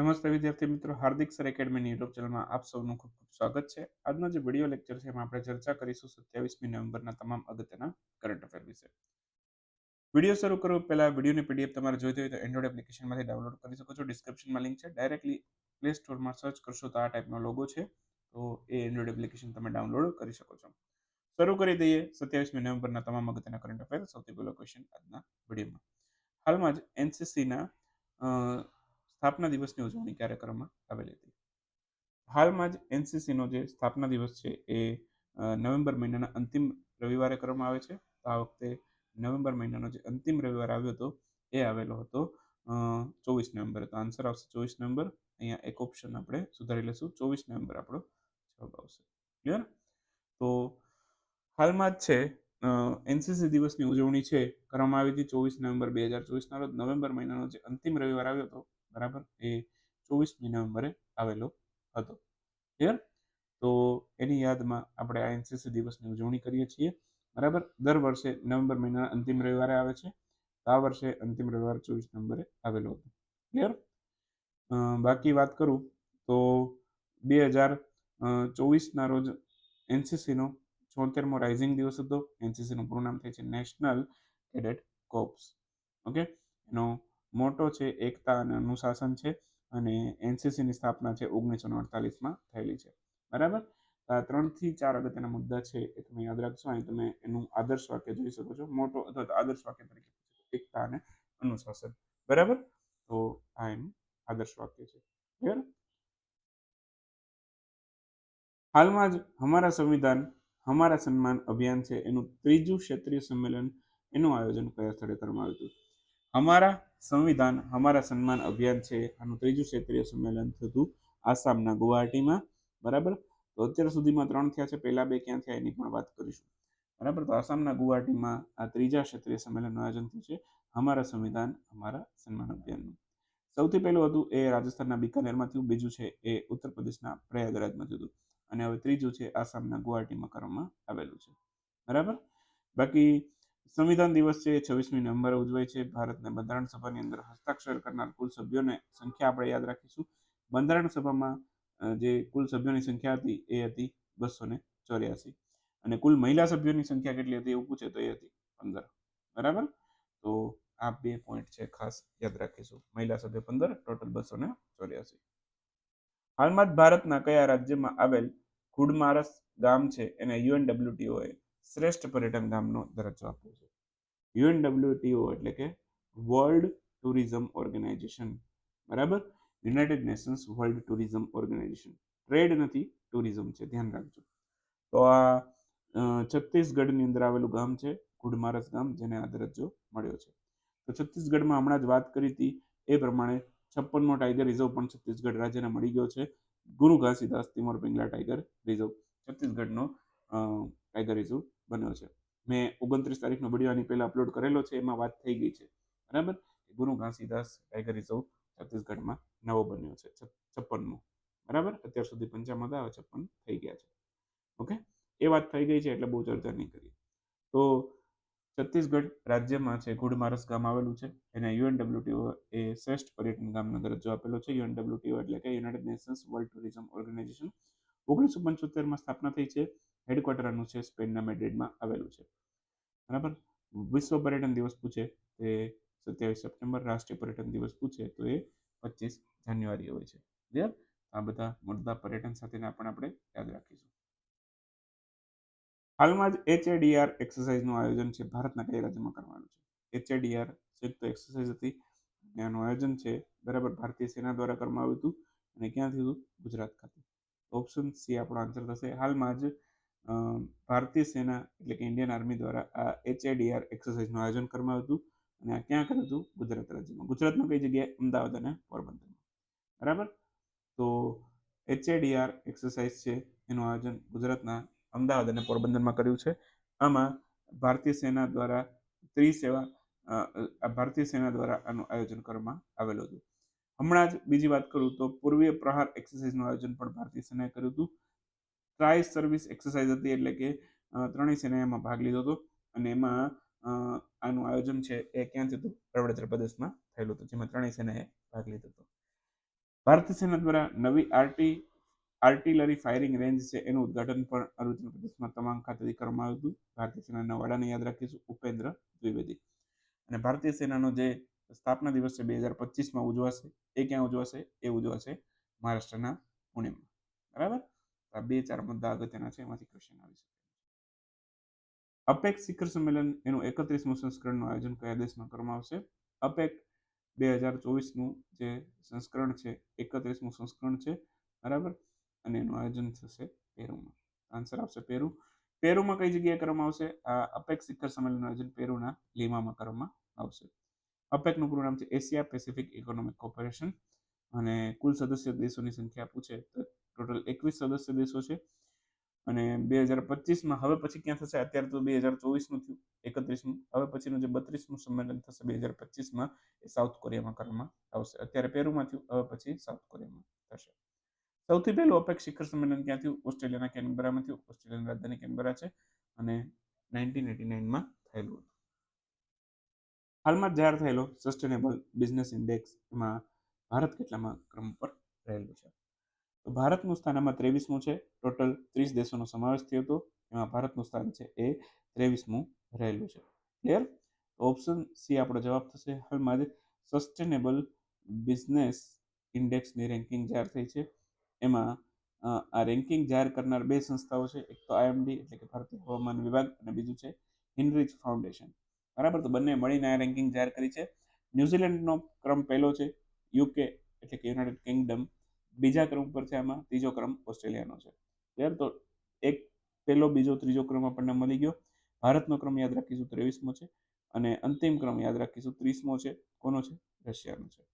નમસ્તે વિદ્યાર્થી મિત્રો, હાર્દિક સર એકેડમીની યુટ્યુબ ચેનલમાં આપ સૌનું ખૂબ ખૂબ સ્વાગત છે. આજનો જે વીડિયો લેક્ચર છે એમાં આપણે ચર્ચા કરીશું સત્યાવીસમી નવેમ્બરના તમામ અગત્યના કરંટ અફેર વિશે. વીડિયો શરૂ કરો. પહેલા વિડીયોની પીડીએફ તમારે જોઈતી હોય તો એન્ડ્રોઇડ એપ્લિકેશનમાંથી ડાઉનલોડ કરી શકો છો. ડિસ્ક્રિપ્શનમાં લિંક છે. ડાયરેક્ટલી પ્લે સ્ટોરમાં સર્ચ કરશો તો આ ટાઈપનો લોગો છે. તો એ એન્ડ્રોઇડ એપ્લિકેશન તમે ડાઉનલોડ કરી શકો છો. શરૂ કરી દઈએ સત્યાવીસમી નવેમ્બરના તમામ અગત્યના કરંટ અફેર. સૌથી પહેલો ક્વેશ્ચન આજના વિડીયોમાં. હાલમાં જ એનસીસીના સ્થાપના દિવસની ઉજવણી ક્યારે કરવામાં આવેલી હતી. હાલમાં જ એનસીસીનો જે સ્થાપના દિવસ છે એ નવેમ્બર મહિનાના અંતિમ રવિવારે કરવામાં આવે છે. આ વખતે નવેમ્બર મહિનાનો જે અંતિમ રવિવાર આવ્યો હતો એ આવેલો હતો ચોવીસ નવેમ્બર. તો આન્સર આવશે ચોવીસ નવેમ્બર. અહીંયા એક ઓપ્શન આપણે સુધારી લઈશું. ચોવીસ નવેમ્બર આપણો જવાબ આવશે. ક્લિયર તો હાલમાં જ છે એનસીસી દિવસની ઉજવણી છે. કરવામાં આવી હતી ચોવીસ નવેમ્બર બે હજાર ચોવીસના રોજ. નવેમ્બર મહિનાનો જે અંતિમ રવિવાર આવ્યો હતો બરાબર? એ ચોવીસમી નવેમ્બરે આવેલો હતો. ક્લિયર તો એની યાદમાં આપણે આ એનસીસી દિવસની ઉજવણી કરીએ છીએ. બરાબર? દર વર્ષે નવેમ્બર મહિનાના અંતિમ રવિવારે આવે છે. આ વર્ષે અંતિમ રવિવાર ચોવીસ નવેમ્બરે આવેલો હતો. ક્લિયર બાકી વાત કરું તો બે હજાર ચોવીસના રોજ એનસીસીનો છોતેરમો રાઇઝિંગ દિવસ હતો. એનસીસીનું પૂરું નામ થાય છે નેશનલ કેડેટ કોપ્સ ઓકે એનો મોટો છે, એકતા અને અનુશાસન છે અને એનસીસીની સ્થાપના છે ઓગણીસો અડતાલીસમાં થયેલી છે. બરાબર? ત્રણથી ચાર અગત્યના મુદ્દા છે એ તમે યાદ રાખશો. અહીં તમે એનું આદર્શ વાક્ય જોઈ શકો છો. મોટો અથવા તો આદર્શ વાક્ય તરીકે એકતા અને અનુશાસન. બરાબર? તો આ એનું આદર્શ વાક્ય છે. ક્લિયર હાલમાં જ હમારા સંવિધાન હમારા સન્માન અભિયાન છે. એનું ત્રીજું ક્ષેત્રીય સંમેલન એનું આયોજન કયા સ્થળે કરવામાં આવ્યું હતું? અમારા સંવિધાન, અમારા સન્માન અભિયાન છે, આનું ત્રીજું ક્ષેત્રીય સંમેલન થતું આસામના ગુવાહાટીમાં. બરાબર? તો અત્યાર સુધીમાં ત્રણ થયા છે, પહેલા બે ક્યાં થયા એની પણ વાત કરીશું. બરાબર? તો આસામના ગુવાહાટીમાં આ ત્રીજા ક્ષેત્રીય સંમેલનનું આયોજન થયું છે, અમારા સંવિધાન, અમારા સન્માન અભિયાનનું. સૌથી પહેલું હતું એ રાજસ્થાનના બિકાનેરમાં થયું, બીજું છે એ ઉત્તર પ્રદેશના પ્રયાગરાજમાં થયું હતું. અને હવે ત્રીજું છે આસામના ગુવાહાટીમાં કરવામાં આવેલું છે. બરાબર? બાકી સંવિધાન દિવસ છવ્વીસમી નવેમ્બરે ઉજવાય છે. ભારતના બંધારણ સભાની અંદર હસ્તાક્ષર કરનાર કુલ સભ્યોને સંખ્યા આપણે યાદ રાખીશું. બંધારણ સભામાં જે કુલ સભ્યોની સંખ્યા હતી, એ હતી બસો ને ચોર્યાસી. અને કુલ મહિલા સભ્યોની સંખ્યા કેટલી હતી, એવું પૂછે તો એ હતી પંદર. બરાબર? તો આ બે પોઈન્ટ છે ખાસ યાદ રાખીશું. મહિલા સભ્ય પંદર, ટોટલ બસો ને ચોર્યાસી. હાલમાં જ ભારતના કયા રાજ્યમાં આવેલ ખુડમારસ ગામ છે, એને યુએનડબ્લ્યુટીઓએ શ્રેષ્ઠ પર્યટન ગામનો દરજ્જો આપ્યો છે. યુએનડબ્લ્યુટીઓ એટલે કે વર્લ્ડ ટુરિઝમ ઓર્ગેનાઇઝેશન બરાબર? United Nations World Tourism Organisation trade નથી ટુરિઝમ છે, ધ્યાન રાખજો. તો આ છત્તીસગઢની અંદર આવેલું ગામ છે, ગુડમારસ ગામ, જેને આ દરજ્જો મળ્યો છે. તો છત્તીસગઢમાં હમણાં જ વાત કરી હતી, એ પ્રમાણે છપ્પનમો ટાઈગર રિઝર્વ પણ છત્તીસગઢ રાજ્યને મળી ગયો છે. Guru Ghasidas Timor Pingla tiger reserve, છત્તીસગઢનો ટાઈગર રિઝર્વ. બન્યો છે. મેં ઓગણત્રીસ તારીખનો વીડિયો આની પહેલાં અપલોડ કરેલો છે, એમાં વાત થઈ ગઈ છે. બરાબર? ગુરુ ઘાસીદાસ ટાઈગર રિઝર્વ છત્તીસગઢમાં નવો બન્યો છે છપ્પનમો. બરાબર? અત્યાર સુધી પંચાવન હતા હવે છપ્પન થઈ ગયા છે. ઓકે? એ વાત થઈ ગઈ છે એટલે બહુ ચર્ચા નહીં કરીએ. તો છત્તીસગઢ રાજ્યમાં છે, ઘુડમારસ ગામ આવેલું છે. એને યુએનડબ્લ્યુટીઓ એ શ્રેષ્ઠ પર્યટન ગામનો દરજ્જો આપેલો છે. યુએનડબ્લ્યુટીઓ એટલે કે United Nations World Tourism Organisation ઓગણીસો પંચોતેરમાં સ્થાપના થઈ છે. હેડક્વાર્ટર આનું છે સ્પેનના મેડ્રિડમાં આવેલું છે. બરાબર? વિશ્વ પર્યટન દિવસ પૂછે તે સત્યાવીસ સપ્ટેમ્બર રાષ્ટ્રીય પર્યટન દિવસ પૂછે તો એ પચીસ જાન્યુઆરી હોય છે. ક્લિયર આ બધા મુદ્દા પર્યટન સાથેના પણ આપણે યાદ રાખીશું. હાલમાં જ એચએડીઆર એક્સરસાઇઝનું આયોજન છે, ભારતના કઈ રાજ્યમાં કરવાનું છે? એચએડીઆર સંયુક્ત એક્સરસાઇઝ હતી. એનું આયોજન છે, બરાબર, ભારતીય સેના દ્વારા કરવામાં આવ્યું હતું અને ક્યાં થયું ગુજરાત ખાતે. ઓપ્શન સી આપણો આન્સર થશે. હાલમાં જ ભારતીય સેના એટલે કે ઇન્ડિયન આર્મી દ્વારા આ એચએડીઆર એક્સરસાઇઝનું આયોજન કરવામાં આવ્યું હતું. અને આ ક્યાં કર્યું હતું? ગુજરાત રાજ્યમાં. ગુજરાતમાં કઈ જગ્યાએ? અમદાવાદ અને પોરબંદરમાં. બરાબર? તો એચએડીઆર એક્સરસાઇઝ છે, એનું આયોજન ગુજરાતના અમદાવાદ અને પોરબંદરમાં કર્યું છે. આમાં ભારતીય સેના દ્વારા ત્રિસેવા ભારતીય સેના દ્વારા આનું આયોજન કરવામાં આવેલું હતું. હમણાં જ બીજી વાત કરું તો પૂર્વીય પ્રહાર એક્સરસાઇઝનું આયોજન પણ ભારતીય સેનાએ કર્યું હતું. ટ્રાય સર્વિસ એક્સરસાઇઝ હતી એટલે કે ત્રણેય સેનાએ એમાં ભાગ લીધો હતો અને એમાં આનું આયોજન છે એ ક્યાં થયું હતું અરુણાચલ પ્રદેશમાં થયેલું હતું, જેમાં ત્રણેય સેનાએ ભાગ લીધો હતો. ભારતીય સેના દ્વારા નવી આર્ટી, આર્ટિલરી ફાયરિંગ રેન્જ છે એનું ઉદ્ઘાટન પણ અરુણાચલ પ્રદેશમાં તમામ ખાતેથી કરવામાં આવ્યું હતું. ભારતીય સેનાના વડાને યાદ રાખીશું, ઉપેન્દ્ર દ્વિવેદી. અને ભારતીય સેનાનો જે સ્થાપના દિવસ છે બે હજાર પચીસમાં ઉજવાશે, એ ક્યાં ઉજવાશે? એ ઉજવાશે મહારાષ્ટ્રના પુણેમાં. બરાબર? આ બે ચાર મુદ્દા અગત્યના છે, એમાંથી ક્વેશ્ચન આવી શકે. અપેક શિખર સંમેલન એનું એકત્રીસમું સંસ્કરણનું આયોજન કયા દેશમાં કરવામાં આવશે? અપેક બે હજાર ચોવીસનું જે સંસ્કરણ છે, એકત્રીસમું સંસ્કરણ છે, બરાબર? અને એનું આયોજન થશે પેરુમાં. આન્સર આવશે પેરુ. પેરુમાં કઈ જગ્યાએ કરવામાં આવશે? આ અપેક શિખર સંમેલનનું આયોજન પેરુના લીમામાં કરવામાં આવશે. અપેકનું પૂરું નામ છે એશિયા પેસિફિક ઇકોનોમિક કોર્પોરેશન. અને કુલ સદસ્ય દેશોની સંખ્યા પૂછે તો ટોટલ એકવીસ સદસ્ય દેશો છે. અને બે હજાર પચીસમાં હવે પછી ક્યાં થશે? અત્યારે તો બે હજાર ચોવીસનું થયું એકત્રીસમું હવે પછીનું જે બત્રીસનું સંમેલન થશે બે હજાર પચીસમાં એ સાઉથ કોરિયામાં કરવામાં આવશે. અત્યારે પેરુમાં થયું, હવે પછી સાઉથ કોરિયામાં થશે. સૌથી પહેલું અપેક શિખર સંમેલન ક્યાં થયું? ઓસ્ટ્રેલિયાના કેનબરામાં થયું. ઓસ્ટ્રેલિયાની રાજધાની કેનબરા છે અને નાઇન્ટીન એટી નાઇનમાં થયેલું હતું. હાલમાં જાહેર થયેલો સસ્ટેનેબલ બિઝનેસ ઇન્ડેક્સમાં ભારત કેટલામાં ક્રમ પર રહેલું છે? ભારતનું સ્થાન આમાં ત્રેવીસમું છે. ટોટલ ત્રીસ દેશોનો સમાવેશ થયો હતો. એમાં ભારતનું સ્થાન છે એ ત્રેવીસમું રહેલું છે. ક્લિયર ઓપ્શન સી આપણો જવાબ થશે. હાલમાં જ સસ્ટેનેબલ બિઝનેસ ઇન્ડેક્સની રેન્કિંગ જાહેર થઈ છે. એમાં આ રેન્કિંગ જાહેર કરનાર બે સંસ્થાઓ છે. એક તો આઈએમડી એટલે કે ભારતીય હવામાન વિભાગ અને બીજું છે હિનરીચ ફાઉન્ડેશન બરાબર? તો બંને મળીને આ રેન્કિંગ જાહેર કરી છે. ન્યુઝીલેન્ડનો ક્રમ પહેલો છે. યુકે એટલે કે યુનાઇટેડ કિંગડમ બીજા ક્રમ પર છે આમાં, ત્રીજો ક્રમ ઓસ્ટ્રેલિયાનો છે. ક્લિયર તો એક પહેલો, બીજો, ત્રીજો ક્રમ આપણને મળી ગયો. ભારતનો ક્રમ યાદ રાખીશું, ત્રેવીસમો છે. અને અંતિમ ક્રમ યાદ રાખીશું, ત્રીસમો છે. કોનો છે? રશિયાનો છે.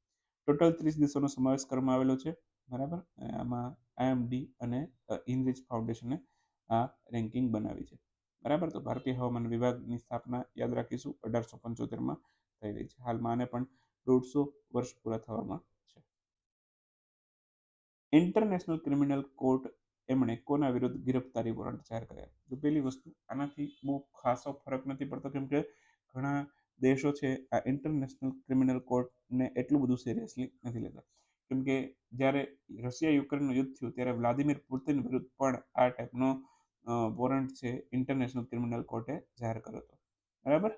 ટોટલ ત્રીસ દેશોનો સમાવેશ કરવામાં આવેલો છે. બરાબર? આમાં આઈએમડી અને ઇનરીચ ફાઉન્ડેશને આ રેન્કિંગ બનાવી છે. બરાબર? તો ભારતીય હવામાન વિભાગની સ્થાપના યાદ રાખીશું, અઢારસો પંચોતેરમાં થઈ રહી છે. હાલમાં આને પણ દોઢસો વર્ષ પૂરા થવામાં ઇન્ટરનેશનલ ક્રિમિનલ કોર્ટ એમણે કોના વિરુદ્ધ ગિરફતારી વોરંટ જાહેર કર્યા? તો પહેલી વસ્તુ આનાથી બહુ ખાસો ફરક નથી પડતો, કેમ કે ઘણા દેશો છે, આ ઇન્ટરનેશનલ ક્રિમિનલ કોર્ટને એટલું બધું સિરિયસલી નથી લેતા. કેમ કે જ્યારે રશિયા યુક્રેનનું યુદ્ધ થયું, ત્યારે વ્લાદિમીર પુતિન વિરુદ્ધ પણ આ ટાઈપનો વોરંટ છે ઇન્ટરનેશનલ ક્રિમિનલ કોર્ટે જાહેર કર્યો હતો. બરાબર?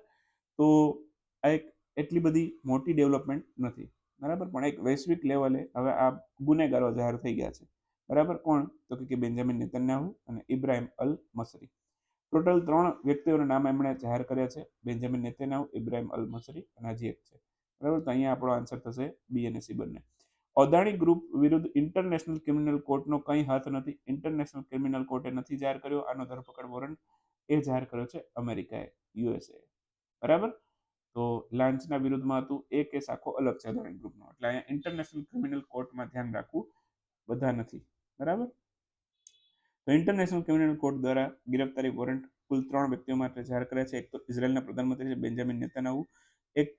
તો આ એક એટલી બધી મોટી ડેવલપમેન્ટ નથી. બરાબર? પણ એક વૈશ્વિક લેવલે હવે આ ગુનેગારો જાહેર થઈ ગયા છે. બરાબર? કોણ? તો કે બેન્જામિન નેતન્યાહુ અને ઇબ્રાહિમ અલ મસરી. ટોટલ ત્રણ વ્યક્તિઓના નામ એમણે જાહેર કર્યા છે. બેન્જામિન નેતન્યાહુ, ઇબ્રાહિમ અલ મસરી અને હજી એક છે. બરાબર? તો અહીંયા આપણો આન્સર થશે બી અને સી બંને. અદાણી ગ્રુપ વિરુદ્ધ ઇન્ટરનેશનલ ક્રિમિનલ કોર્ટનો કંઈ હાથ નથી. ઇન્ટરનેશનલ ક્રિમિનલ કોર્ટે નથી જાહેર કર્યો. આનો ધરપકડ વોરંટ એ જાહેર કર્યો છે અમેરિકાએ યુએસએ બરાબર? તો લાંચના વિરુદ્ધમાં હતું. એ કેસ આખો અલગ છે અદાણી ગ્રુપનો. એટલે અહીંયા ઇન્ટરનેશનલ ક્રિમિનલ કોર્ટમાં ધ્યાન રાખવું બધા નથી. બરાબર? તો ઇન્ટરનેશનલ ક્રિમિનલ કોર્ટ દ્વારા ગિરફતારી વોરંટ કુલ ત્રણ વ્યક્તિઓ માટે જાહેર કર્યા છે. એક તો ઇઝરાયલના પ્રધાનમંત્રી છે, બેન્જામિન નેતાનાહુ એક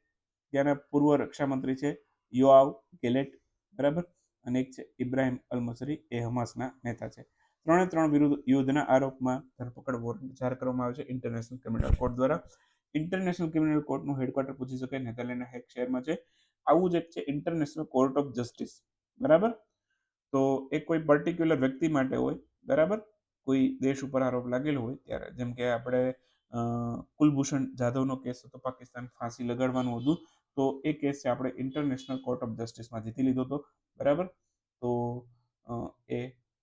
ત્યાંના પૂર્વ રક્ષામંત્રી છે, યોઆવ ગેલેટ. બરાબર? અને એક છે, ઇબ્રાહિમ અલ મસરી એ હમાસના નેતા છે. ત્રણે ત્રણ વિરુદ્ધ યુદ્ધના આરોપમાં ધરપકડ વોરંટ જાહેર કરવામાં આવે છે ઇન્ટરનેશનલ ક્રિમિનલ કોર્ટ દ્વારા. ઇન્ટરનેશનલ ક્રિમિનલ કોર્ટનું હેડક્વાર્ટર પૂછી શકે નેધરલેન્ડના હેક શહેરમાં છે. આવું જ એક છે ઇન્ટરનેશનલ કોર્ટ ઓફ જસ્ટિસ બરાબર? તો એ કોઈ પર્ટિક્યુલર વ્યક્તિ માટે હોય, બરાબર? કોઈ દેશ ઉપર આરોપ લાગેલો હોય ત્યારે, જેમ કે આપણે કુલભૂષણ જાધવનો કેસ હતો, પાકિસ્તાન ફાંસી લગાડવાનું હતું, તો એ કેસ છે આપણે ઇન્ટરનેશનલ કોર્ટ ઓફ જસ્ટિસમાં જીતી લીધો હતો, બરાબર? તો એ,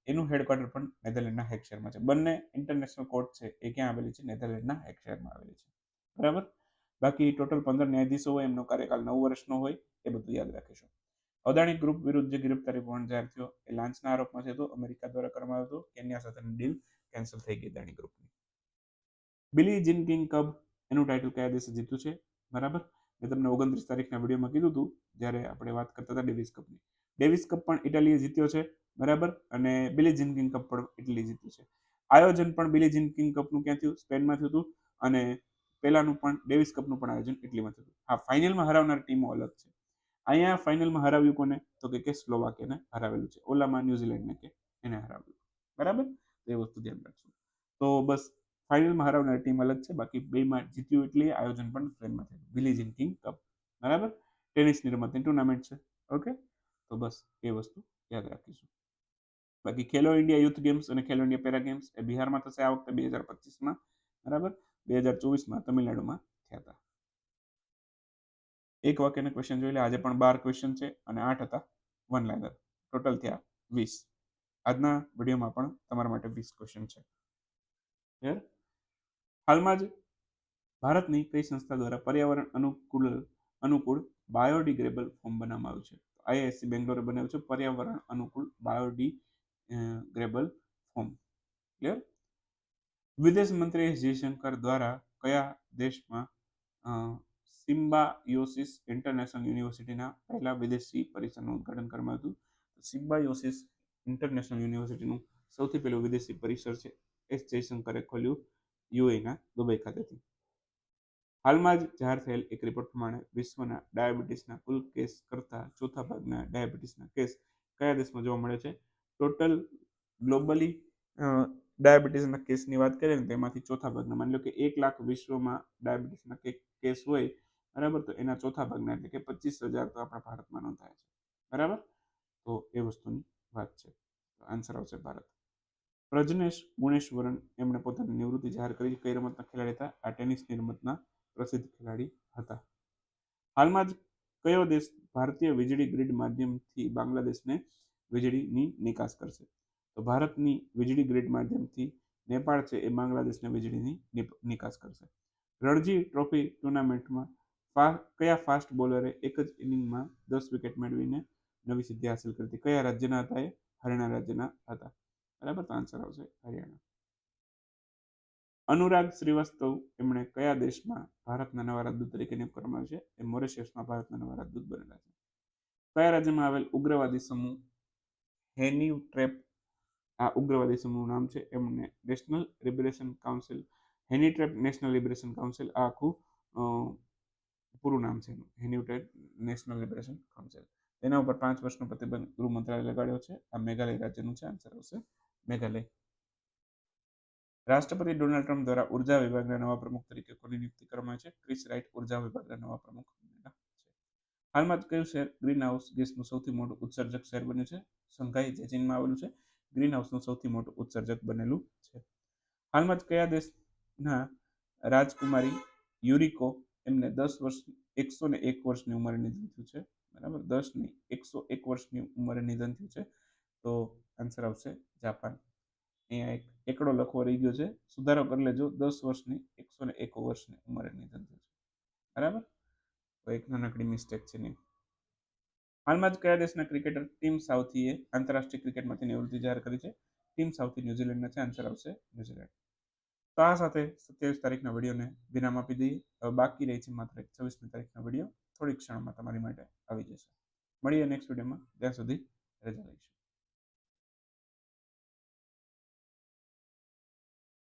એનું હેડક્વાર્ટર પણ નેધરલેન્ડના હેક શહેરમાં છે. બંને ઇન્ટરનેશનલ કોર્ટ છે, એ ક્યાં આવેલી છે? નેધરલેન્ડના હેક શહેરમાં આવેલી છે. બરાબર? બાકી ટોટલ પંદર ન્યાયાધીશો હોય, એમનો કાર્યકાળ નવ વર્ષનો હોય, એ બધું યાદ રાખીશું. અદાણી ગ્રુપ વિરુદ્ધ જે ગિરફતારી વોરંટ જાહેર થયો, એ લાંચના આરોપમાં છે તો અમેરિકા દ્વારા કરવામાં આવ્યો હતો, કેન્યા સાથેની ડીલ કેન્સલ થઈ ગઈ અદાણી ગ્રુપની. બિલી જીન કિંગ કબ, એનું ટાઇટલ કયા દિવસે જીત્યું છે? બરાબર? મેં તમને ઓગણત્રીસ તારીખના વિડીયોમાં કીધું હતું, જ્યારે આપણે વાત કરતા હતા ડેવિસ કપની. ડેવિસ કપ પણ ઇટાલીએ જીત્યો છે, બરાબર? અને બિલી જીન કિંગ કપ પણ ઇટલી જીત્યું છે. આયોજન પણ બિલી જીન કિંગ કપનું ક્યાં થયું? સ્પેનમાં થયું હતું અને પહેલાનું પણ, ડેવિસ કપનું પણ આયોજન ઇટલીમાં થતું હા, ફાઇનલમાં હરાવનાર ટીમો અલગ છે. અહીંયા ફાઇનલમાં હરાવ્યું કોને? તો કે સ્લોવાકિયાને હરાવેલું છે. ઓલામાં ન્યુઝીલેન્ડને કે એને હરાવ્યું. બરાબર? એ વસ્તુ ધ્યાન રાખશું તો બસ, ફાઇનલમાં હરાવનાર ટીમ અલગ છે. બાકી બેમાં જીત્યું એટલે આયોજન પણ સ્પેનમાં થયું. વિલેજ ઇન કિંગ કપ. બરાબર? ટેનિસની રમતની ટુર્નામેન્ટ છે. ઓકે? તો બસ, એ વસ્તુ યાદ રાખીશું. બાકી ખેલો ઇન્ડિયા યુથ ગેમ્સ અને ખેલો ઇન્ડિયા પેરા ગેમ્સ એ બિહારમાં થશે આ વખતે બે હજાર પચીસમાં. બરાબર? બે હજાર ચોવીસમાં તમિલનાડુમાં થયા હતા. એક વાક્યના ક્વેશ્ચન જોઈ લે. આજે પણ બાર ક્વેશ્ચન છે અને આઠ હતા. વન લાઇનર ટોટલ થયા વીસ. આજના વિડીયોમાં પણ તમારા માટે વીસ ક્વેશ્ચન છે. ક્લિયર હાલમાં જ ભારતની કઈ સંસ્થા દ્વારા પર્યાવરણ અનુકૂળ અનુકૂળ બાયોડિગ્રેબલ ફોર્મ બનાવવામાં આવ્યું છે? આઈઆઈએસસી બેંગ્લોરે બનાવ્યું છે પર્યાવરણ અનુકૂળ બાયોડિગ્રેબલ ફોર્મ ક્લિયર વિદેશ મંત્રી એસ જયશંકર દ્વારા કયા દેશમાં સિમ્બાયોસિસ ઇન્ટરનેશનલ યુનિવર્સિટીના પહેલા વિદેશી પરિસરનું ઉદ્ઘાટન કરવામાં હતું? સિમ્બાયોસિસ ઇન્ટરનેશનલ યુનિવર્સિટીનું સૌથી પહેલું વિદેશી પરિસર છે એસ જયશંકરે ખોલ્યું યુએના દુબઈ ખાતેથી. હાલમાં જ જાહેર થયેલ એક રિપોર્ટ પ્રમાણે વિશ્વના ડાયાબિટીસના કુલ કેસ કરતાં ચોથા ભાગના ડાયાબિટીસના કેસ કયા દેશમાં જોવા મળે છે? ટોટલ ગ્લોબલી ડાયાબિટીસના કેસની વાત કરીએ ને તેમાંથી ચોથા ભાગના, માની લો કે એક લાખ વિશ્વમાં ડાયાબિટીસના કેસ હોય, બરાબર? તો એના ચોથા ભાગના એટલે કે પચીસ હજાર તો આપણા ભારતમાં નોંધાય છે, બરાબર? તો એ વસ્તુની વાત છે. આન્સર આવશે ભારત. પ્રજનેશ ગુણેશ્વરન એમણે પોતાની નિવૃત્તિ જાહેર કરી કઈ રમતના ખેલાડી હતા? આ ટેનિસની રમતના પ્રસિદ્ધ ખેલાડી હતા. હાલમાં જ કયો દેશ ભારતીય વીજળી ગ્રીડ માધ્યમથી બાંગ્લાદેશને વીજળીની નિકાસ કરશે? તો ભારતની વીજળી ગ્રીડ માધ્યમથી નેપાળ છે એ બાંગ્લાદેશને વીજળીની નિકાસ કરશે. રણજી ટ્રોફી ટુર્નામેન્ટમાં કયા ફાસ્ટ બોલરે એક જ ઇનિંગમાં દસ વિકેટ મેળવીને નવી સિદ્ધિ હાંસલ કરી હતી? કયા રાજ્યના હતા એ? હરિયાણા રાજ્યના હતા. બરાબર, તો આન્સર આવશે હરિયાણા. અનુરાગ શ્રીવાસ્તવ એમણે કયા દેશમાં ભારતના નવા રાજદૂત તરીકે નિયુક્ત કરવામાં આવ્યું છે? એ મોરેશિયસમાં ભારતના નવા રાજદૂત બનેલા છે. કયા રાજ્યમાં આવેલ ઉગ્રવાદી સમૂહ હેની ટ્રેપ આ ઉગ્રવાદી સમૂહનું નામ છે એમને national liberation council Heni trap national liberation council આ આખું પૂરું નામ છે એનું હેન્યુટેડ નેશનલ લિબરેશન કાઉન્સિલ તેના ઉપર પાંચ વર્ષનો પ્રતિબંધ ગૃહ મંત્રાલય લગાડ્યો છે આ મેઘાલય રાજ્યનું છે આન્સર આવશે મેઘાલય રાષ્ટ્રપતિ ડોનાલ્ડ ટ્રમ્પ દ્વારા ઊર્જા વિભાગના નવા પ્રમુખ તરીકે કોની નિયુક્તિ કરવામાં છે ક્રિસ રાઇટ ઊર્જા વિભાગના નવા પ્રમુખ છે હાલમાં કયું શહેર ગ્રીન હાઉસ ગેસનું સૌથી મોટું ઉત્સર્જક શહેર બન્યું છે શંઘાઈ જે આવેલું છે ગ્રીન હાઉસનું સૌથી મોટું ઉત્સર્જક બનેલું છે. હાલમાં જ કયા દેશના રાજકુમારી યુરિકો એમને દસ વર્ષ એકસો ને એક વર્ષની ઉંમરે નિધન થયું છે? બરાબર? દસ નહીં એકસો એક વર્ષની ઉંમરે નિધન થયું છે. તો આન્સર આવશે જાપાન. અહીંયા એક એકડો લખવો રહી ગયો છે. સુધારો કરી લેજો. દસ વર્ષની એકસો ને એક વર્ષની ઉંમરે નિધન થયું છે. બરાબર? તો એક નાનકડી મિસ્ટેક છે નહીં હાલમાં જ કયા દેશના ક્રિકેટર ટીમ સાઉથીએ આંતરરાષ્ટ્રીય ક્રિકેટમાંથી નિવૃત્તિ જાહેર કરી છે? ટીમ સાઉથી ન્યુઝીલેન્ડના છે આન્સર આવશે ન્યુઝીલેન્ડ તો આ સાથે સત્યાવીસ તારીખના વિડીયોને વિરામ આપી દઈએ. બાકી રહી છે માત્ર છવ્વીસમી તારીખનો વીડિયો. થોડીક ક્ષણમાં તમારી માટે આવી જશે. મળીએ નેક્સ્ટ વિડીયોમાં. ત્યાં સુધી રજા લઈશ.